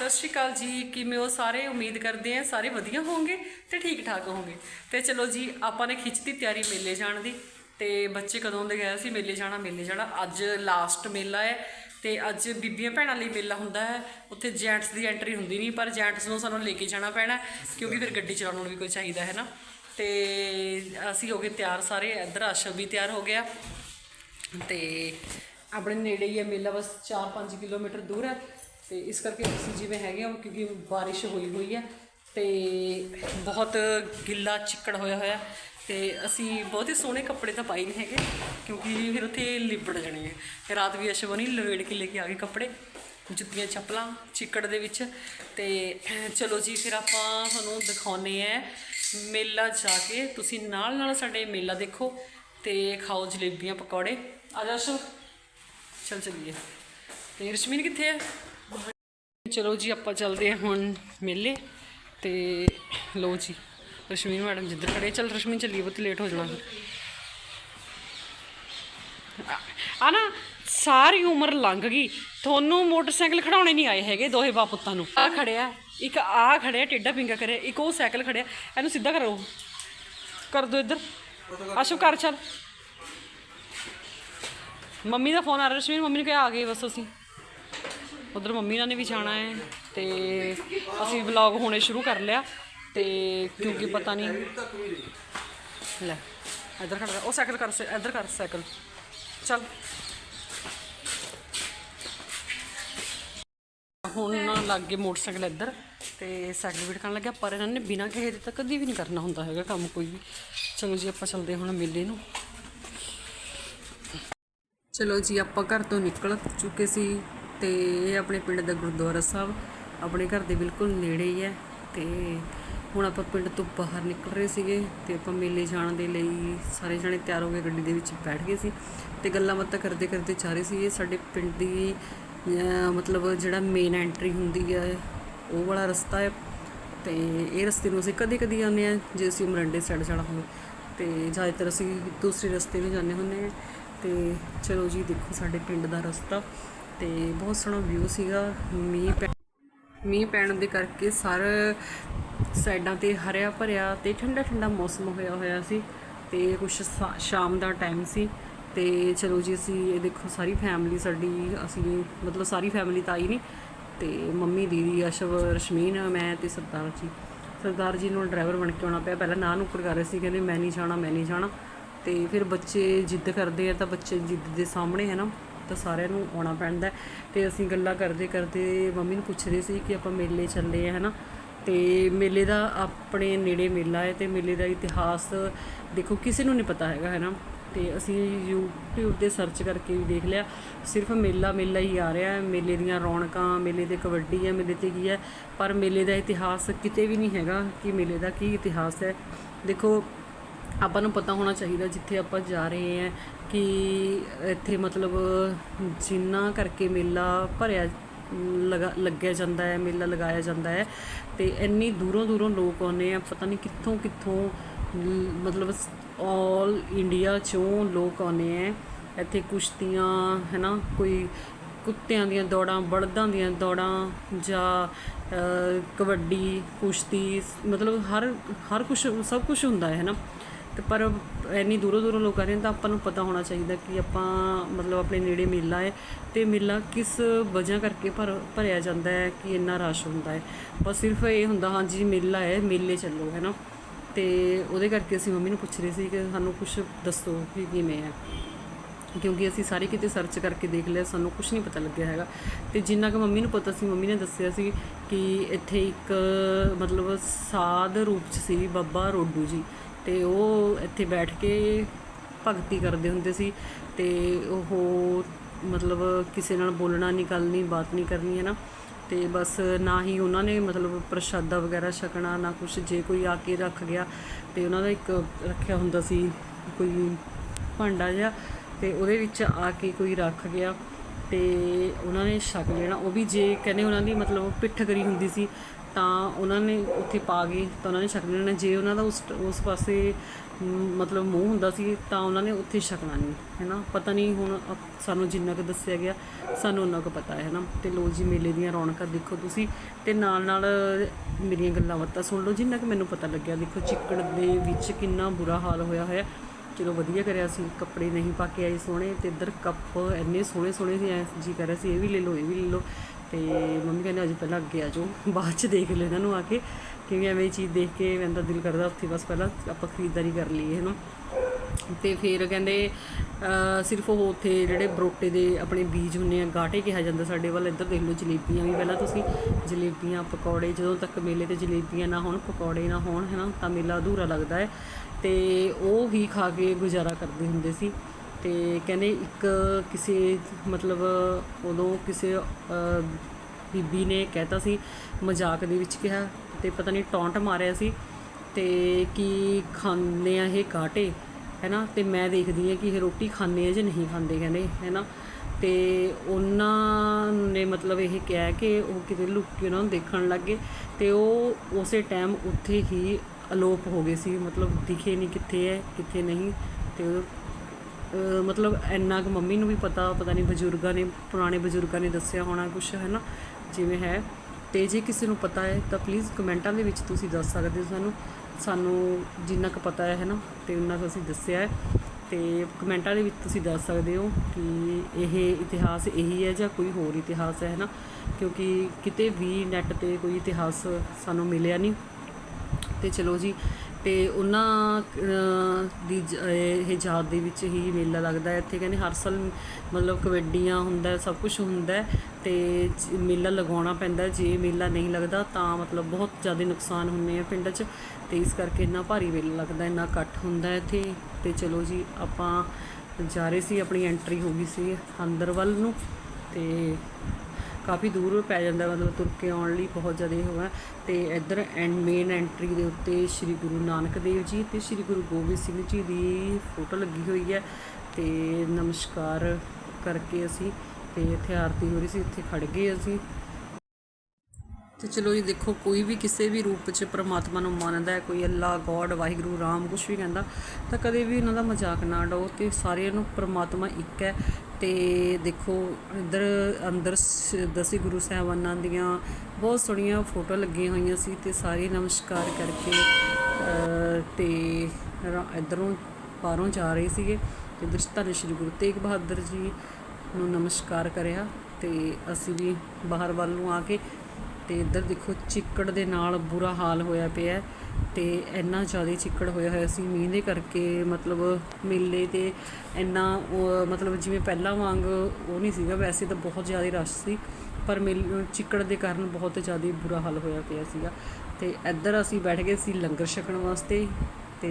ਸਤਿ ਸ਼੍ਰੀ ਅਕਾਲ ਜੀ, ਕਿਵੇਂ ਹੋ? ਸਾਰੇ ਉਮੀਦ ਕਰਦੇ ਆ ਸਾਰੇ ਵਧੀਆ ਹੋਵੋਗੇ ਤੇ ਠੀਕ ਠਾਕ ਹੋਵੋਗੇ। ਤੇ ਚਲੋ ਜੀ, ਆਪਾਂ ਨੇ ਖਿੱਚਤੀ ਤਿਆਰੀ ਮੇਲੇ ਜਾਣ ਦੀ ਤੇ ਬੱਚੇ ਕਦੋਂ ਦੇ ਗਏ ਸੀ? ਮੇਲੇ ਜਾਣਾ ਮੇਲੇ ਜਾਣਾ। ਅੱਜ ਲਾਸਟ ਮੇਲਾ ਹੈ ਤੇ ਅੱਜ ਬੀਬੀਆਂ ਭੈਣਾਂ ਲਈ ਮੇਲਾ ਹੁੰਦਾ ਹੈ। ਉੱਥੇ ਜੈਂਟਸ ਦੀ ਐਂਟਰੀ ਹੁੰਦੀ ਨਹੀਂ, ਪਰ ਜੈਂਟਸ ਨੂੰ ਸਾਨੂੰ ਲੈ ਕੇ ਜਾਣਾ ਪੈਣਾ ਕਿਉਂਕਿ ਫਿਰ ਗੱਡੀ ਚਲਾਉਣ ਨੂੰ ਵੀ ਕੋਈ ਚਾਹੀਦਾ ਹੈ ਨਾ। ਤੇ ਅਸੀਂ ਹੋ ਗਏ ਤਿਆਰ ਸਾਰੇ, ਇੱਧਰ ਅਸ਼ਵ ਵੀ ਤਿਆਰ ਹੋ ਗਿਆ। ਤੇ ਆਪਣੇ ਨੇੜੇ ਹੀ ਹੈ ਮੇਲਾ, ਬਸ 4-5 ਕਿਲੋਮੀਟਰ ਦੂਰ ਹੈ। ਤੇ ਇਸ ਕਰਕੇ ਅਸੀਂ ਜਿਵੇਂ ਹੈਗੇ ਹਾਂ, ਕਿਉਂਕਿ ਬਾਰਿਸ਼ ਹੋਈ ਹੋਈ ਹੈ ਤੇ ਬਹੁਤ ਗਿੱਲਾ ਚਿੱਕੜ ਹੋਇਆ ਹੋਇਆ ਤੇ ਅਸੀਂ ਬਹੁਤ ਹੀ ਸੋਹਣੇ ਕੱਪੜੇ ਤਾਂ ਪਾਈ ਨਹੀਂ ਹੈਗੇ, ਕਿਉਂਕਿ ਫਿਰ ਉੱਥੇ ਲਿਬੜ ਜਾਣੇ ਹੈ ਤੇ ਰਾਤ ਵੀ ਅਸ਼ਵਨੀ ਲਵੇੜ ਕੇ ਲੈ ਕੇ ਆ ਗਏ ਕੱਪੜੇ, ਜੁੱਤੀਆਂ ਚੱਪਲਾਂ ਚਿੱਕੜ ਦੇ ਵਿੱਚ। ਤੇ ਚਲੋ ਜੀ, ਫਿਰ ਆਪਾਂ ਤੁਹਾਨੂੰ ਦਿਖਾਉਨੇ ਆ ਮੇਲਾ ਜਾ ਕੇ। ਤੁਸੀਂ ਨਾਲ ਨਾਲ ਸਾਡੇ ਮੇਲਾ ਦੇਖੋ ਤੇ ਖਾਓ ਜਲੇਬੀਆਂ, ਪਕੌੜੇ। ਆ ਜਾ ਅਸ਼ਵ, ਚਲ ਚਲੀਏ। ਤੇ ਰਸ਼ਮੀਨ ਕਿੱਥੇ ਹੈ? ਚਲੋ ਜੀ, ਆਪਾਂ ਚੱਲਦੇ ਹਾਂ ਹੁਣ ਮੇਲੇ ਤੇ ਲੋ ਜੀ ਰਸ਼ਮੀਨ ਮੈਡਮ ਜਿੱਧਰ ਖੜੇ, ਚੱਲ ਰਸ਼ਮੀਨ ਚੱਲੀਏ ਬਹੁਤ ਲੇਟ ਹੋ ਜਾਣਾ। ਆ ਨਾ, ਸਾਰੀ ਉਮਰ ਲੰਘ ਗਈ। ਤੁਹਾਨੂੰ ਮੋਟਰਸਾਈਕਲ ਖੜਾਉਣੇ ਨਹੀਂ ਆਏ ਹੈਗੇ ਦੋਹੇ ਬਾਪ ਪੁੱਤਾਂ ਨੂੰ। ਆ ਖੜਿਆ, ਇੱਕ ਆ ਖੜਿਆ, ਟੇਡਾ ਪਿੰਗਾ ਕਰਿਆ, ਇੱਕ ਉਹ ਸਾਈਕਲ ਖੜਿਆ। ਇਹਨੂੰ ਸਿੱਧਾ ਕਰੋ। ਕਰ ਦੋ ਇੱਧਰ। ਆਸ਼ੂ ਕਰ ਚੱਲ। ਮੰਮੀ ਦਾ ਫੋਨ ਆ ਰਿਹਾ ਰਸ਼ਮੀਨ ਮੰਮੀ ਨੂੰ ਕਿਹਾ, ਆ ਗਏ ਬਸ ਅਸੀਂ। ਉਧਰ ਮੰਮੀ ਨਾਲ ਨੇ ਵੀ ਜਾਣਾ ਹੈ ਤੇ ਅਸੀਂ ਵਲੌਗ ਹੋਣੇ ਸ਼ੁਰੂ ਕਰ ਲਿਆ ਤੇ ਕਿਉਂਕਿ ਪਤਾ ਨਹੀਂ ਲੈ, ਇੱਧਰ ਖੜ ਉਹ ਸਾਈਕਲ ਕਰ, ਇੱਧਰ ਕਰ ਸਾਈਕਲ। ਚੱਲ। ਹੁਣ ਨਾ ਲੱਗ ਗਏ ਮੋਟਰਸਾਈਕਲ ਇੱਧਰ ਤੇ ਸਾਈਕਲ ਵੀ ਟਕਣ ਲੱਗਿਆ, ਪਰ ਇਹਨਾਂ ਨੇ ਬਿਨਾਂ ਕਹੇ ਦੇ ਤਾਂ ਕਦੀ ਵੀ ਨਹੀਂ ਕਰਨਾ ਹੁੰਦਾ ਹੈਗਾ ਕੰਮ ਕੋਈ ਵੀ। ਚਲੋ ਜੀ, ਆਪਾਂ ਚੱਲਦੇ ਹਾਂ ਹੁਣ ਮੇਲੇ ਨੂੰ। ਚਲੋ ਜੀ, ਆਪਾਂ ਘਰ ਤੋਂ ਨਿਕਲ ਚੁੱਕੇ ਸੀ। ਤੇ ਇਹ ਆਪਣੇ ਪਿੰਡ ਦਾ ਗੁਰਦੁਆਰਾ ਸਾਹਿਬ, ਆਪਣੇ ਘਰ ਦੇ ਬਿਲਕੁਲ ਨੇੜੇ ਹੀ ਹੈ ਤੇ ਹੁਣ ਆਪਾਂ ਪਿੰਡ ਤੋਂ ਬਾਹਰ ਨਿਕਲ ਰਹੇ ਸੀਗੇ ਤੇ ਆਪਾਂ ਮੇਲੇ ਜਾਣ ਦੇ ਲਈ ਸਾਰੇ ਜਣੇ ਤਿਆਰ ਹੋ ਕੇ ਗੱਡੀ ਦੇ ਵਿੱਚ ਬੈਠ ਗਏ ਸੀ ਤੇ ਗੱਲਾਂ ਬਾਤਾਂ ਕਰਦੇ ਕਰਦੇ ਜਾ ਰਹੇ ਸੀ ਇਹ ਸਾਡੇ ਪਿੰਡ ਦੀ ਮਤਲਬ ਜਿਹੜਾ ਮੇਨ ਐਂਟਰੀ ਹੁੰਦੀ ਹੈ ਉਹ ਵਾਲਾ ਰਸਤਾ ਹੈ ਤੇ ਇਹ ਰਸਤੇ ਨੂੰ ਅਸੀਂ ਕਦੇ ਕਦੇ ਆਉਂਦੇ ਆ ਜੇ ਅਸੀਂ ਮਰੰਡੇ ਸਾਈਡ ਜਾਣਾ ਹੋਵੇ ਤੇ ਜ਼ਿਆਦਾਤਰ ਅਸੀਂ ਦੂਸਰੇ ਰਸਤੇ ਵੀ ਜਾਂਦੇ ਹੁੰਦੇ ਆ ਤੇ ਚਲੋ ਜੀ ਦੇਖੋ ਸਾਡੇ ਪਿੰਡ ਦਾ ਰਸਤਾ। ਤੇ ਬਹੁਤ ਸੋਹਣਾ ਵਿਊ ਸੀਗਾ, ਮੀਂਹ ਪੈ ਮੀਂਹ ਪੈਣ ਦੇ ਕਰਕੇ ਸਾਰੇ ਸਾਈਡਾਂ ਤੇ ਹਰਿਆ ਭਰਿਆ ਤੇ ਠੰਡਾ ਠੰਡਾ ਮੌਸਮ ਹੋਇਆ ਹੋਇਆ ਸੀ ਤੇ ਕੁਝ ਸ਼ਾਮ ਦਾ ਟਾਈਮ ਸੀ ਤੇ ਚਲੋ ਜੀ ਅਸੀਂ ਇਹ ਦੇਖੋ ਸਾਰੀ ਫੈਮਿਲੀ ਸਾਡੀ, ਅਸੀਂ ਮਤਲਬ ਸਾਰੀ ਫੈਮਿਲੀ ਤਾਂ ਆਈ ਨਹੀਂ ਤੇ ਮੰਮੀ, ਦੀਦੀ, ਅਸ਼ਵ, ਰਸ਼ਮੀਨ, ਮੈਂ ਤੇ ਸਰਦਾਰ ਜੀ। ਸਰਦਾਰ ਜੀ ਨੂੰ ਡਰਾਈਵਰ ਬਣ ਕੇ ਆਉਣਾ ਪਿਆ। ਪਹਿਲਾਂ ਨਾ ਨੁੱਕਰ ਕਰ ਰਹੇ ਸੀ, ਕਹਿੰਦੇ ਮੈਂ ਨਹੀਂ ਜਾਣਾ, ਮੈਂ ਨਹੀਂ ਜਾਣਾ। ਤੇ ਫਿਰ ਬੱਚੇ ਜਿੱਦ ਕਰਦੇ ਆ ਤਾਂ ਬੱਚੇ ਜਿੱਦ ਦੇ ਸਾਹਮਣੇ ਹੈ ਨਾ। ਤਾਂ ਸਾਰਿਆਂ ਨੂੰ ਆਉਣਾ ਪੈਂਦਾ ਹੈ। ਤੇ ਅਸੀਂ ਗੱਲਾਂ ਕਰਦੇ ਕਰਦੇ ਮੰਮੀ ਨੂੰ ਪੁੱਛਦੇ ਸੀ ਕਿ ਆਪਾਂ ਮੇਲੇ ਚੱਲੇ ਆ, ਹਨਾ। ਤੇ ਮੇਲੇ ਦਾ ਆਪਣੇ ਨੇੜੇ ਮੇਲਾ ਹੈ ਤੇ ਮੇਲੇ ਦਾ ਇਤਿਹਾਸ ਦੇਖੋ, ਕਿਸੇ ਨੂੰ ਨਹੀਂ ਪਤਾ ਹੈਗਾ ਹੈ ਨਾ ਤੇ ਅਸੀਂ YouTube ਤੇ ਸਰਚ ਕਰਕੇ ਵੀ ਦੇਖ ਲਿਆ। ਸਿਰਫ ਮੇਲਾ ਮੇਲਾ ਹੀ ਆ ਰਿਹਾ ਹੈ। ਮੇਲੇ ਦੀਆਂ ਰੌਣਕਾਂ, ਮੇਲੇ 'ਤੇ ਕਬੱਡੀ ਹੈ, ਮੇਲੇ ਤੇ ਕੀ ਹੈ। ਪਰ ਮੇਲੇ ਦਾ ਇਤਿਹਾਸ ਕਿਤੇ ਵੀ ਨਹੀਂ ਹੈਗਾ ਕਿ ਮੇਲੇ ਦਾ ਕੀ ਇਤਿਹਾਸ ਹੈ। ਦੇਖੋ, ਆਪਾਂ ਨੂੰ ਪਤਾ ਹੋਣਾ ਚਾਹੀਦਾ ਜਿੱਥੇ ਆਪਾਂ ਜਾ ਰਹੇ ਹਾਂ ਕਿ ਇੱਥੇ ਮਤਲਬ ਜਿੰਨਾ ਕਰਕੇ ਮੇਲਾ ਭਰਿਆ, ਲਗਾ, ਲੱਗਿਆ ਜਾਂਦਾ ਹੈ, ਮੇਲਾ ਲਗਾਇਆ ਜਾਂਦਾ ਹੈ, ਤੇ ਇੰਨੀ ਦੂਰੋਂ ਦੂਰੋਂ ਲੋਕ ਆਉਂਦੇ ਆ, ਪਤਾ ਨਹੀਂ ਕਿੱਥੋਂ ਕਿੱਥੋਂ ਮਤਲਬ ਆਲ ਇੰਡੀਆ ਚੋਂ ਲੋਕ ਆਉਂਦੇ ਆ। ਇੱਥੇ ਕੁਸ਼ਤੀਆਂ ਹੈ ਨਾ ਕੋਈ ਕੁੱਤਿਆਂ ਦੀਆਂ ਦੌੜਾਂ, ਬਲਦਾਂ ਦੀਆਂ ਦੌੜਾਂ ਜਾਂ ਕਬੱਡੀ, ਕੁਸ਼ਤੀ, ਮਤਲਬ ਹਰ ਹਰ ਕੁਝ ਸਭ ਕੁਝ ਹੁੰਦਾ ਹੈ ਨਾ ਤੇ ਪਰ ਇੰਨੀ ਦੂਰੋਂ ਦੂਰੋਂ ਲੋਕ ਆ ਰਹੇ ਨੇ ਤਾਂ ਆਪਾਂ ਨੂੰ ਪਤਾ ਹੋਣਾ ਚਾਹੀਦਾ ਕਿ ਆਪਾਂ ਮਤਲਬ ਆਪਣੇ ਨੇੜੇ ਮੇਲਾ ਹੈ ਤੇ ਮੇਲਾ ਕਿਸ ਵਜ੍ਹਾ ਕਰਕੇ ਭਰ, ਭਰਿਆ ਜਾਂਦਾ ਹੈ ਕਿ ਇੰਨਾ ਰਸ਼ ਹੁੰਦਾ ਹੈ। ਬਸ ਸਿਰਫ ਇਹ ਹੁੰਦਾ, ਹਾਂਜੀ ਮੇਲਾ ਹੈ, ਮੇਲੇ ਚੱਲੋ, ਹੈ ਨਾ? ਤੇ ਉਹਦੇ ਕਰਕੇ ਅਸੀਂ ਮੰਮੀ ਨੂੰ ਪੁੱਛ ਰਹੇ ਸੀ ਕਿ ਸਾਨੂੰ ਕੁਝ ਦੱਸੋ ਕਿ ਕਿਵੇਂ ਹੈ। ਕਿਉਂਕਿ ਅਸੀਂ ਸਾਰੇ ਕਿਤੇ ਸਰਚ ਕਰਕੇ ਦੇਖ ਲਿਆ, ਸਾਨੂੰ ਕੁਝ ਨਹੀਂ ਪਤਾ ਲੱਗਿਆ ਹੈਗਾ। ਤੇ ਜਿੰਨਾ ਕਿ ਮੰਮੀ ਨੂੰ ਪਤਾ ਸੀ, ਮੰਮੀ ਨੇ ਦੱਸਿਆ ਸੀ ਕਿ ਇੱਥੇ ਇੱਕ ਮਤਲਬ ਸਾਧ ਰੂਪ ਚ ਸੀ ਬਾਬਾ ਰੋਡੂ ਜੀ। ਤੇ ਉਹ ਇੱਥੇ ਬੈਠ ਕੇ ਭਗਤੀ ਕਰਦੇ ਹੁੰਦੇ ਸੀ ਤੇ ਉਹ ਮਤਲਬ ਕਿਸੇ ਨਾਲ ਬੋਲਣਾ ਨਹੀਂ, ਗੱਲ ਨਹੀਂ, ਬਾਤ ਨਹੀਂ ਕਰਨੀ, ਹੈ ਨਾ? ਤੇ ਬਸ ਨਾ ਹੀ ਉਹਨਾਂ ਨੇ ਮਤਲਬ ਪ੍ਰਸ਼ਾਦਾ ਵਗੈਰਾ ਛਕਣਾ, ਨਾ ਕੁਝ ਜੇ ਕੋਈ ਆ ਕੇ ਰੱਖ ਗਿਆ ਤੇ ਉਹਨਾਂ ਦਾ ਇੱਕ ਰੱਖਿਆ ਹੁੰਦਾ ਸੀ ਕੋਈ ਭਾਂਡਾ ਜਿਹਾ ਤੇ ਉਹਦੇ ਵਿੱਚ ਆ ਕੇ ਕੋਈ ਰੱਖ ਗਿਆ ਤੇ ਉਹਨਾਂ ਨੇ ਛਕ ਲੈਣਾ। ਉਹ ਵੀ ਜੇ ਕਹਿੰਦੇ ਉਹਨਾਂ ਦੀ ਮਤਲਬ ਪਿੱਠ ਕਰੀ ਹੁੰਦੀ ਸੀ ਤਾਂ ਉਹਨਾਂ ਨੇ ਉੱਥੇ ਪਾ ਗਏ, ਤਾਂ ਉਹਨਾਂ ਨੇ ਛਕ ਲੈਣਾ। ਜੇ ਉਹਨਾਂ ਦਾ ਉਸ ਉਸ ਪਾਸੇ ਮਤਲਬ ਮੂੰਹ ਹੁੰਦਾ ਸੀ, ਤਾਂ ਉਹਨਾਂ ਨੇ ਉੱਥੇ ਛਕਣਾ ਨਹੀਂ ਹੈ ਨਾ ਪਤਾ ਨਹੀਂ ਹੁਣ ਸਾਨੂੰ ਜਿੰਨਾ ਕੁ ਦੱਸਿਆ ਗਿਆ, ਸਾਨੂੰ ਉਹਨਾਂ ਕੁ ਪਤਾ ਹੈ ਨਾ ਤੇ ਲੋ ਜੀ, ਮੇਲੇ ਦੀਆਂ ਰੌਣਕਾਂ ਦੇਖੋ ਤੁਸੀਂ, ਤੇ ਨਾਲ ਨਾਲ ਮੇਰੀਆਂ ਗੱਲਾਂ ਬਾਤਾਂ ਸੁਣ ਲਓ। ਜਿੰਨਾ ਕੁ ਮੈਨੂੰ ਪਤਾ ਲੱਗਿਆ, ਦੇਖੋ ਚਿੱਕੜ ਦੇ ਵਿੱਚ ਕਿੰਨਾ ਬੁਰਾ ਹਾਲ ਹੋਇਆ ਹੋਇਆ। ਚਲੋ ਵਧੀਆ ਕਰਿਆ ਸੀ, ਕੱਪੜੇ ਨਹੀਂ ਪਾ ਕੇ ਆਏ ਸੋਹਣੇ, ਤੇ ਇੱਧਰ ਕੱਪ ਇੰਨੇ ਸੋਹਣੇ ਸੋਹਣੇ ਸੀ ਜੀ ਕਰ ਰਿਹਾ ਸੀ, ਇਹ ਵੀ ਲੈ ਲਓ, ਇਹ ਵੀ ਲੈ ਲਓ। ਤੇ ਮੰਮੀ ਕਹਿੰਦੇ ਅੱਜ ਪਹਿਲਾਂ ਅੱਗੇ ਆ ਜਾਓ। ਬਾਅਦ ਚ ਦੇਖ ਲੈ ਇਹਨਾਂ ਨੂੰ ਆ ਕੇ। ਕਿਉਂਕਿ ਐਵੇਂ ਇਹ ਚੀਜ਼ ਦੇਖ ਕੇ ਮੈਨੂੰ ਤਾਂ ਦਿਲ ਕਰਦਾ ਉੱਥੇ ਬਸ ਪਹਿਲਾਂ ਆਪਾਂ ਖਰੀਦਦਾਰੀ ਕਰ ਲਈਏ ਹੈ ਨਾ ਤੇ ਫਿਰ ਕਹਿੰਦੇ ਸਿਰਫ ਉਹ ਉੱਥੇ ਜਿਹੜੇ ਬਰੋਟੇ ਦੇ ਆਪਣੇ ਬੀਜ ਹੁੰਨੇ ਆ, ਗਾਟੇ ਕਿਹਾ ਜਾਂਦਾ ਸਾਡੇ ਵੱਲ, ਇੱਧਰ ਦੇਖ ਲਓ ਜਲੇਬੀਆਂ ਵੀ। ਪਹਿਲਾਂ ਤੁਸੀਂ ਜਲੇਬੀਆਂ, ਪਕੌੜੇ, ਜਦੋਂ ਤੱਕ ਮੇਲੇ ਤੇ ਜਲੇਬੀਆਂ ਨਾ ਹੋਣ, ਪਕੌੜੇ ਨਾ ਹੋਣ ਹੈ ਨਾ ਤਾਂ ਮੇਲਾ ਅਧੂਰਾ ਲੱਗਦਾ ਹੈ। ਤੇ ਉਹ ਹੀ ਖਾ ਕੇ ਗੁਜ਼ਾਰਾ ਕਰਦੇ ਹੁੰਦੇ ਸੀ। ਤੇ ਕਹਿੰਦੇ ਇੱਕ ਕਿਸੇ, ਮਤਲਬ ਉਦੋਂ ਕਿਸੇ ਬੀਬੀ ਨੇ ਕਹਿਤਾ ਸੀ, ਮਜ਼ਾਕ ਦੇ ਵਿੱਚ ਕਿਹਾ ਤੇ ਪਤਾ ਨਹੀਂ ਟੌਂਟ ਮਾਰਿਆ ਸੀ ਤੇ ਕੀ ਖਾਂਦੇ ਆ ਇਹ ਕਾਟੇ, ਹੈਨਾ? ਤੇ ਮੈਂ ਦੇਖਦੀ ਹਾਂ ਕਿ ਇਹ ਰੋਟੀ ਖਾਂਦੇ ਆ ਜਾਂ ਨਹੀਂ ਖਾਂਦੇ, ਕਹਿੰਦੇ, ਹੈਨਾ? ਤੇ ਉਹਨਾਂ ਨੇ ਮਤਲਬ ਇਹ ਕਿਹਾ ਕਿ ਉਹ ਕਿਤੇ ਲੁੱਕ ਕੇ ਉਹਨਾਂ ਨੂੰ ਦੇਖਣ ਲੱਗੇ ਤੇ ਉਹ ਉਸੇ ਟਾਈਮ ਉੱਥੇ ਹੀ ਅਲੋਪ ਹੋ ਗਏ ਸੀ, ਮਤਲਬ ਦਿਖੇ ਨਹੀਂ ਕਿੱਥੇ ਹੈ, ਕਿੱਥੇ ਨਹੀਂ ਤੇ ਮਤਲਬ ਇੰਨਾ ਕੁ ਮੰਮੀ ਨੂੰ ਵੀ ਪਤਾ ਪਤਾ ਨਹੀਂ ਬਜ਼ੁਰਗਾਂ ਨੇ, ਪੁਰਾਣੇ ਬਜ਼ੁਰਗਾਂ ਨੇ ਦੱਸਿਆ ਹੋਣਾ ਕੁਝ ਹੈ ਨਾ ਜਿਵੇਂ ਹੈ। ਤੇ ਜੇ ਕਿਸੇ ਨੂੰ ਪਤਾ ਹੈ, ਤਾਂ ਪਲੀਜ਼ ਕਮੈਂਟਾਂ ਦੇ ਵਿੱਚ ਤੁਸੀਂ ਦੱਸ ਸਕਦੇ ਹੋ ਸਾਨੂੰ। ਸਾਨੂੰ ਜਿੰਨਾ ਕੁ ਪਤਾ ਹੈ ਹੈ ਨਾ ਤੇ ਉਹਨਾਂ ਕੁ ਅਸੀਂ ਦੱਸਿਆ ਹੈ। ਤੇ ਕਮੈਂਟਾਂ ਦੇ ਵਿੱਚ ਤੁਸੀਂ ਦੱਸ ਸਕਦੇ ਹੋ ਕਿ ਇਹ ਇਤਿਹਾਸ ਇਹੀ ਹੈ ਜਾਂ ਕੋਈ ਹੋਰ ਇਤਿਹਾਸ ਹੈ ਹੈ ਨਾ ਕਿਉਂਕਿ ਕਿਤੇ ਵੀ ਨੈੱਟ ਤੇ ਕੋਈ ਇਤਿਹਾਸ ਸਾਨੂੰ ਮਿਲਿਆ ਨਹੀਂ। ਤੇ ਚਲੋ ਜੀ ਤੇ ਉਹਨਾਂ ਦੀ ਜ- ਇਹ ਯਾਦ ਦੇ ਵਿੱਚ ਹੀ ਮੇਲਾ ਲੱਗਦਾ ਹੈ। ਇੱਥੇ ਕਹਿੰਦੇ ਹਰ ਸਾਲ ਮਤਲਬ ਕਬੱਡੀਆਂ ਹੁੰਦਾ, ਸਭ ਕੁਝ ਹੁੰਦਾ ਹੈ ਤੇ ਮੇਲਾ ਲਗਾਉਣਾ ਪੈਂਦਾ ਜੇ ਮੇਲਾ ਨਹੀਂ ਲੱਗਦਾ ਤਾਂ ਮਤਲਬ ਬਹੁਤ ਜ਼ਿਆਦਾ ਨੁਕਸਾਨ ਹੁੰਦੇ ਆ ਪਿੰਡ 'ਚ ਤੇ ਇਸ ਕਰਕੇ ਇੰਨਾ ਭਾਰੀ ਮੇਲਾ ਲੱਗਦਾ, ਇੰਨਾ ਇਕੱਠ ਹੁੰਦਾ ਇੱਥੇ। ਤੇ ਚਲੋ ਜੀ, ਆਪਾਂ ਜਾ ਰਹੇ ਸੀ, ਆਪਣੀ ਐਂਟਰੀ ਹੋ ਗਈ ਸੀ ਅੰਦਰ ਵੱਲ ਨੂੰ ਤੇ ਕਾਫੀ ਦੂਰ ਪੈ ਜਾਂਦਾ, ਮਤਲਬ ਤੁਰ ਕੇ ਆਉਣ ਲਈ ਬਹੁਤ ਜ਼ਿਆਦਾ ਹੋਇਆ ਤੇ ਇੱਧਰ ਐਂਡ ਮੇਨ ਐਂਟਰੀ ਦੇ ਉੱਤੇ ਸ੍ਰੀ ਗੁਰੂ ਨਾਨਕ ਦੇਵ ਜੀ ਤੇ ਸ੍ਰੀ ਗੁਰੂ ਗੋਬਿੰਦ ਸਿੰਘ ਜੀ ਦੀ ਫੋਟੋ ਲੱਗੀ ਹੋਈ ਹੈ। ਤੇ ਨਮਸਕਾਰ ਕਰਕੇ ਅਸੀਂ ਤੇ ਇੱਥੇ ਆਰਤੀ ਹੋ ਰਹੀ ਸੀ, ਇੱਥੇ ਖੜ ਗਏ ਅਸੀਂ। ਤੇ ਚਲੋ ਜੀ, ਦੇਖੋ, ਕੋਈ ਵੀ ਕਿਸੇ ਵੀ ਰੂਪ 'ਚ ਪ੍ਰਮਾਤਮਾ ਨੂੰ ਮੰਨਦਾ ਹੈ, ਕੋਈ ਅੱਲਾ, ਗੋਡ, ਵਾਹਿਗੁਰੂ, ਰਾਮ ਕੁਝ ਵੀ ਕਹਿੰਦਾ, ਤਾਂ ਕਦੇ ਵੀ ਉਹਨਾਂ ਦਾ ਮਜ਼ਾਕ ਨਾ ਡਾਓ ਤੇ ਸਾਰਿਆਂ ਨੂੰ ਪ੍ਰਮਾਤਮਾ ਇੱਕ ਹੈ। ਅਤੇ ਦੇਖੋ ਇੱਧਰ ਅੰਦਰ ਦਸੇ ਗੁਰੂ ਸਾਹਿਬਾਨਾਂ ਦੀਆਂ ਬਹੁਤ ਸੋਹਣੀਆਂ ਫੋਟੋ ਲੱਗੀਆਂ ਹੋਈਆਂ ਸੀ ਤੇ ਸਾਰੇ ਨਮਸਕਾਰ ਕਰਕੇ ਅਹ, ਤੇ ਰਾ- ਇੱਧਰੋਂ ਬਾਹਰੋਂ ਜਾ ਰਹੇ ਸੀਗੇ। ਤੇ ਇੱਧਰ ਧੰਨ ਸ਼੍ਰੀ ਗੁਰੂ ਤੇਗ ਬਹਾਦਰ ਜੀ ਨੂੰ ਨਮਸਕਾਰ ਕਰਿਆ ਤੇ ਅਸੀਂ ਵੀ ਬਾਹਰ ਵੱਲ ਨੂੰ ਆ ਕੇ ਤੇ ਇੱਧਰ ਦੇਖੋ ਚਿੱਕੜ ਦੇ ਨਾਲ ਬੁਰਾ ਹਾਲ ਹੋਇਆ ਪਿਆ। ਹੈ ਤੇ ਇੰਨਾ ਜ਼ਿਆਦਾ ਚਿੱਕੜ ਹੋਇਆ ਹੋਇਆ ਸੀ, ਮੀਂਹ ਦੇ ਕਰਕੇ ਮਤਲਬ ਮੇਲੇ ਤੇ ਇੰਨਾ ਮਤਲਬ ਜਿਵੇਂ ਪਹਿਲਾਂ ਵਾਂਗ ਉਹ ਨਹੀਂ ਸੀਗਾ, ਵੈਸੇ ਤਾਂ ਬਹੁਤ ਜ਼ਿਆਦਾ ਰਸ਼ ਸੀ, ਪਰ ਮੇਲ, ਚਿੱਕੜ ਦੇ ਕਾਰਨ ਬਹੁਤ ਜ਼ਿਆਦਾ ਬੁਰਾ ਹਾਲ ਹੋਇਆ ਪਿਆ ਸੀਗਾ। ਤੇ ਇੱਧਰ ਅਸੀਂ ਬੈਠ ਗਏ ਸੀ ਲੰਗਰ ਛਕਣ ਵਾਸਤੇ ਤੇ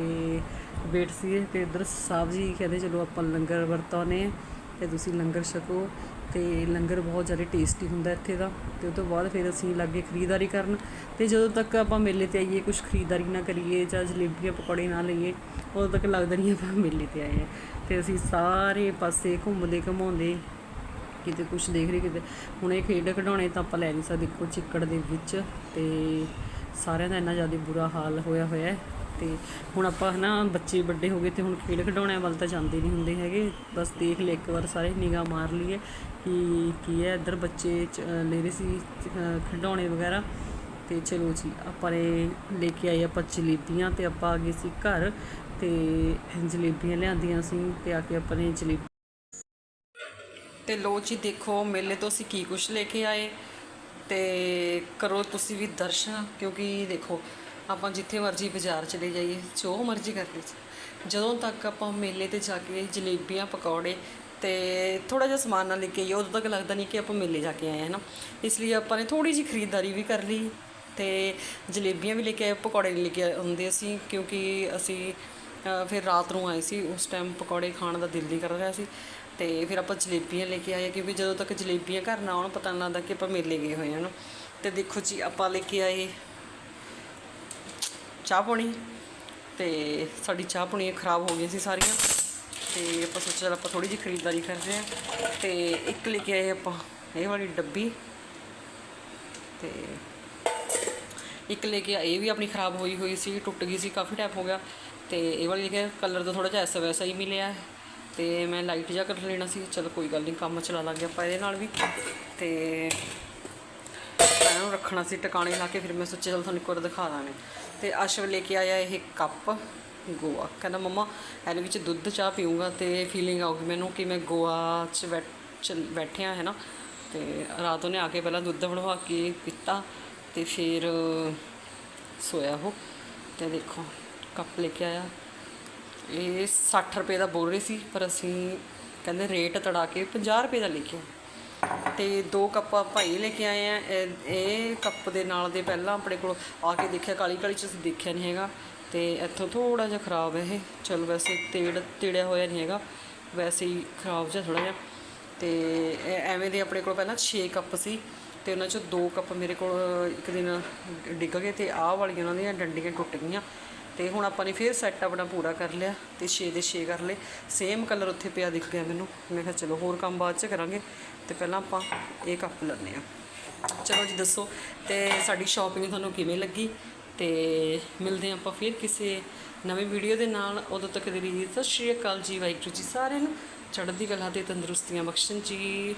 ਵੇਟ ਸੀ ਤੇ ਇੱਧਰ ਸਾਹਿਬ ਜੀ ਕਹਿੰਦੇ, ਚਲੋ ਆਪਾਂ ਲੰਗਰ ਵਰਤਾਉਨੇ ਆ ਤੇ ਤੁਸੀਂ ਲੰਗਰ ਛਕੋ। ਤੇ ਲੰਗਰ ਬਹੁਤ ਜ਼ਿਆਦਾ ਟੇਸਟੀ ਹੁੰਦਾ ਇੱਥੇ ਦਾ ਤੇ ਉਸ ਤੋਂ ਬਾਅਦ ਫਿਰ ਅਸੀਂ ਲੱਗੇ ਖਰੀਦਦਾਰੀ ਕਰਨ ਤੇ ਜਦੋਂ ਤੱਕ ਆਪਾਂ ਮੇਲੇ ਤੇ ਆਈਏ ਕੁਝ ਖਰੀਦਦਾਰੀ ਨਾ ਕਰੀਏ ਜਾਂ ਜਲੇਬੀਆਂ, ਪਕੌੜੇ ਨਾ ਲਈਏ, ਉਦੋਂ ਤੱਕ ਲੱਗਦਾ ਨਹੀਂ ਆਪਾਂ ਮੇਲੇ ਤੇ ਆਏ ਆ ਤੇ ਅਸੀਂ ਸਾਰੇ ਪਾਸੇ ਘੁੰਮਦੇ ਘਮਾਉਂਦੇ ਕਿਤੇ ਕੁਝ ਦੇਖ ਰਹੇ ਕਿਤੇ। ਹੁਣ ਇਹ ਖੇਡ ਖਿਡੌਣੇ ਤਾਂ ਆਪਾਂ ਲੈ ਨਹੀਂ ਸਕਦੇ ਕੋਈ ਚਿੱਕੜ ਦੇ ਵਿੱਚ ਤੇ ਸਾਰਿਆਂ ਦਾ ਇੰਨਾ ਜ਼ਿਆਦਾ ਬੁਰਾ ਹਾਲ ਹੋਇਆ ਹੋਇਆ ਹੈ। ਤੇ ਹੁਣ ਆਪਾਂ ਹਨਾ ਬੱਚੇ ਵੱਡੇ ਹੋ ਗਏ ਤੇ ਹੁਣ ਖੇਡ ਖਿਡੌਣਿਆਂ ਵੱਲ ਤਾਂ ਜਾਂਦੇ ਨਹੀਂ ਹੁੰਦੇ ਹੈਗੇ। ਬਸ ਦੇਖ ਲੈ ਇੱਕ ਵਾਰ ਸਾਰੇ ਨਿਗਾਹ ਮਾਰ ਲਈਏ ਕਿ ਕੀ ਹੈ, ਇੱਧਰ ਬੱਚੇ ਲੈ ਰਹੇ ਸੀ ਖਿਡੌਣੇ ਵਗੈਰਾ। ਤੇ ਚਲੋ ਜੀ, ਆਪਾਂ ਨੇ ਲੈ ਕੇ ਆਏ ਆਪਾਂ ਜਲੇਬੀਆਂ ਤੇ ਆਪਾਂ ਆ ਗਏ ਸੀ ਘਰ ਤੇ ਜਲੇਬੀਆਂ ਲਿਆਂਦੀਆਂ ਸੀ ਤੇ ਆ ਕੇ ਆਪਾਂ ਨੇ ਜਲੇਬੀ ਤੇ ਲੋ ਜੀ, ਦੇਖੋ ਮੇਲੇ ਤੋਂ ਅਸੀਂ ਕੀ ਕੁਛ ਲੈ ਕੇ ਆਏ ਤੇ ਕਰੋ ਤੁਸੀਂ ਵੀ ਦਰਸ਼ਨ ਕਿਉਂਕਿ ਦੇਖੋ ਆਪਾਂ ਜਿੱਥੇ ਮਰਜ਼ੀ ਬਾਜ਼ਾਰ ਚਲੇ ਜਾਈਏ, ਜੋ ਮਰਜ਼ੀ ਕਰ ਲਈ ਜਦੋਂ ਤੱਕ ਆਪਾਂ ਮੇਲੇ ਤੇ ਜਾ ਕੇ ਜਲੇਬੀਆਂ, ਪਕੌੜੇ ਤੇ ਥੋੜਾ ਜਿਹਾ ਸਮਾਨ ਨਾਲ ਲੈ ਕੇ ਆਈਏ, ਉਦੋਂ ਤੱਕ ਲੱਗਦਾ ਨਹੀਂ ਕਿ ਆਪਾਂ ਮੇਲੇ ਜਾ ਕੇ ਆਏ ਹਾਂ ਨਾ ਇਸ ਲਈ ਆਪਾਂ ਨੇ ਥੋੜੀ ਜਿਹੀ ਖਰੀਦਦਾਰੀ ਵੀ ਕਰ ਲਈ ਤੇ ਜਲੇਬੀਆਂ ਵੀ ਲੈ ਕੇ ਆਏ, ਪਕੌੜੇ ਵੀ ਲੈ ਕੇ ਆਉਂਦੇ ਅਸੀਂ, ਕਿਉਂਕਿ ਅਸੀਂ ਫਿਰ ਰਾਤ ਨੂੰ ਆਏ ਸੀ, ਉਸ ਟਾਈਮ ਪਕੌੜੇ ਖਾਣ ਦਾ ਦਿਲ ਨਹੀਂ ਕਰ ਰਿਹਾ ਸੀ। ਤੇ ਫਿਰ ਆਪਾਂ ਜਲੇਬੀਆਂ ਲੈ ਕੇ ਆਏ, ਕਿਉਂਕਿ ਜਦੋਂ ਤੱਕ ਜਲੇਬੀਆਂ ਘਰ ਨਾ ਆਉਣ, ਪਤਾ ਨਹੀਂ ਲੱਗਦਾ ਕਿ ਆਪਾਂ ਮੇਲੇ ਗਏ ਹੋਏ ਹਾਂ ਨਾ ਤੇ ਦੇਖੋ ਜੀ, ਆਪਾਂ ਲੈ ਕੇ ਆਏ ਚਾਹ ਪਾਣੀ ਤੇ ਸਾਡੀ ਚਾਹ ਪਾਣੀ ਖਰਾਬ ਹੋ ਗਈਆਂ ਸੀ ਸਾਰੀਆਂ ਤੇ ਆਪਾਂ ਸੋਚਿਆ ਚੱਲ ਆਪਾਂ ਥੋੜੀ ਜਿਹੀ ਖਰੀਦਦਾਰੀ ਕਰਦੇ ਹਾਂ ਤੇ ਇੱਕ ਲੈ ਕੇ ਆਏ ਆਪਾਂ ਇਹ ਵਾਲੀ ਡੱਬੀ ਤੇ ਇੱਕ ਲੈ ਕੇ ਆਏ ਇਹ ਵੀ ਆਪਣੀ ਖਰਾਬ ਹੋਈ ਹੋਈ ਸੀ, ਟੁੱਟ ਗਈ ਸੀ, ਕਾਫੀ ਟਾਈਮ ਹੋ ਗਿਆ ਤੇ ਇਹ ਵਾਲੀ ਲੈ ਕੇ ਕਲਰ ਦਾ ਥੋੜਾ ਜਿਹਾ ਐਸਾ ਵੈਸਾ ਹੀ ਮਿਲਿਆ ਹੈ। ਤੇ ਮੈਂ ਲਾਈਟ ਜਿਹਾ ਕਰ ਲੈਣਾ ਸੀ, ਚਲੋ ਕੋਈ ਗੱਲ ਨਹੀਂ ਕੰਮ ਚਲਾ ਲਾਂਗੇ ਆਪਾਂ ਇਹਦੇ ਨਾਲ ਵੀ ਤੇ ਮੈਂ ਇਹਨੂੰ ਰੱਖਣਾ ਸੀ ਟਿਕਾਣੇ ਲਾ ਕੇ, ਫਿਰ ਮੈਂ ਸੋਚਿਆ ਚਲ ਤੁਹਾਨੂੰ ਇੱਕ ਵਾਰ ਦਿਖਾ ਦਾਂਗੇ ਤੇ ਅਸ਼ਵ ਲੈ ਕੇ ਆਇਆ ਇਹ ਕੱਪ ਗੋਆ। ਕਹਿੰਦਾ, ਮੰਮਾ, ਇਹਦੇ ਵਿੱਚ ਦੁੱਧ, ਚਾਹ ਪੀਊਂਗਾ ਤੇ ਫੀਲਿੰਗ ਆਊਗੀ ਮੈਨੂੰ ਕਿ ਮੈਂ ਗੋਆ 'ਚ ਬੈਠ ਚ- ਬੈਠਿਆ ਹੈ ਨਾ। ਤੇ ਰਾਤ ਉਹਨੇ ਆ ਕੇ ਪਹਿਲਾਂ ਦੁੱਧ ਬਣਵਾ ਕੇ ਪੀਤਾ ਤੇ ਫਿਰ ਸੋਇਆ ਉਹ। ਤੇ ਦੇਖੋ, ਕੱਪ ਲੈ ਕੇ ਆਇਆ। ਇਹ 60 ਰੁਪਏ ਦਾ ਬੋਲ ਰਹੀ ਸੀ, ਪਰ ਅਸੀਂ ਕਹਿੰਦੇ ਰੇਟ ਤੜਾ ਕੇ 50 ਰੁਪਏ ਦਾ ਲਿਖਿਆ ਤੇ ਦੋ ਕੱਪ ਆਪਾਂ ਇਹ ਲੈ ਕੇ ਆਏ ਆ। ਇਹ- ਕੱਪ ਦੇ ਨਾਲ ਦੇ ਪਹਿਲਾਂ ਆਪਣੇ ਕੋਲ ਆ ਕੇ ਦੇਖਿਆ, ਕਾਲੀ ਕਾਲੀ ਚ ਅਸੀਂ ਦੇਖਿਆ ਨਹੀਂ ਹੈਗਾ। ਤੇ ਇੱਥੋਂ ਥੋੜਾ ਜਿਹਾ ਖਰਾਬ ਹੈ ਇਹ। ਚਲ ਵੈਸੇ ਤੇੜ, ਤੇੜਿਆ ਹੋਇਆ ਨਹੀਂ ਹੈਗਾ। ਵੈਸੇ ਹੀ ਖਰਾਬ ਜਿਹਾ ਥੋੜਾ ਜਿਹਾ। ਤੇ ਐਵੇਂ ਦੇ ਆਪਣੇ ਕੋਲ ਪਹਿਲਾਂ 6 ਕੱਪ ਸੀ। ਤੇ ਉਹਨਾਂ ਚੋਂ ਦੋ ਕੱਪ ਮੇਰੇ ਕੋਲ ਇੱਕ ਦਿਨ ਡਿੱਗ ਗਏ ਤੇ ਆਹ ਵਾਲੀਆਂ ਉਹਨਾਂ ਦੀਆਂ ਡੰਡੀਆਂ ਟੁੱਟ ਗਈਆਂ। ਤੇ ਹੁਣ ਆਪਾਂ ਨੇ ਫਿਰ ਸੈੱਟ ਆਪਣਾ ਪੂਰਾ ਕਰ ਲਿਆ ਤੇ 6 ਦੇ 6 ਕਰ ਲਏ। ਸੇਮ ਕਲਰ ਉੱਥੇ ਪਿਆ ਦਿਖ ਗਿਆ ਮੈਨੂੰ। ਮੈਂ ਕਿਹਾ ਚਲੋ ਹੋਰ ਕੰਮ ਬਾਅਦ ਚ ਕਰਾਂਗੇ। ਤੇ ਪਹਿਲਾਂ ਆਪਾਂ ਇਹ ਕੱਪ ਲੈਣੇ ਆ ਚਲੋ ਜੀ ਦੱਸੋ, ਤੇ ਸਾਡੀ ਸ਼ਾਪਿੰਗ ਤੁਹਾਨੂੰ ਕਿਵੇਂ ਲੱਗੀ? ਤੇ ਮਿਲਦੇ ਹਾਂ ਆਪਾਂ ਫਿਰ ਕਿਸੇ ਨਵੀਂ ਵੀਡੀਓ ਦੇ ਨਾਲ। ਉਦੋਂ ਤੱਕ ਦੇ ਲਈ ਸਤਿ ਸ਼੍ਰੀ ਅਕਾਲ ਜੀ, ਵਾਹਿਗੁਰੂ ਜੀ ਸਾਰਿਆਂ ਨੂੰ। ਚੜ੍ਹਦੀ ਕਲਾ ਤੇ ਤੰਦਰੁਸਤੀਆਂ ਬਖਸ਼ਣ ਜੀ।